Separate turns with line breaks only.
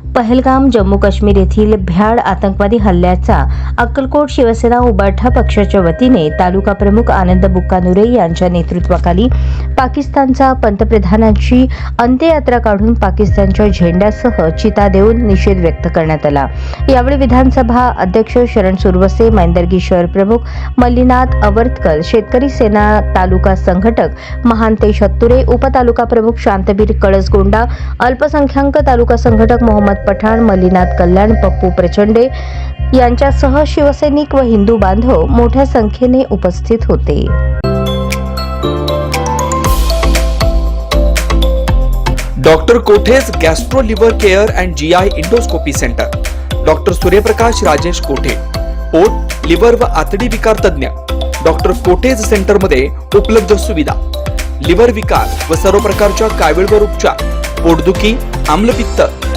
पहलगाम जम्मू काश्मीर येथील भ्याड आतंकवादी हल्ल्याचा अक्कलकोट शिवसेना उबाठा पक्षाच्या वतीने तालुका प्रमुख आनंद बुक्कानुरे यांच्या नेतृत्वाखाली पाकिस्तानचा पंतप्रधानांची अंत्ययात्रा काढून पाकिस्तानच्या झेंड्यासह चिता देऊन निषेध व्यक्त करण्यात आला. यावेळी विधानसभा अध्यक्ष शरण सुरवसे मैंदर्गी शहर प्रमुख मल्लीनाथ अवर्तकर शेतकरी सेना तालुका संघटक महांतेश हत्तुरे उपतालुका प्रमुख शांतबीर कळसगोंडा अल्पसंख्याक तालुका संघटक मोहम्मद पठाण मलिनाथ कल्याण पप्पू प्रचंडे यांच्यासह शिवसैनिक व हिंदू बांधव मोठ्या संख्येने उपस्थित होते.
Doctor Kothe's gastro liver care and G I endoscopy centre. Doctor Suryaprakash Rajesh Kothe पोट लिव्हर व आतडी विकार तज्ञ डॉक्टर कोठेज सेंटरमध्ये उपलब्ध सुविधा. लिव्हर विकार व सर्व प्रकारच्या कावीळवर उपचार पोटदुखी आम्लपित्त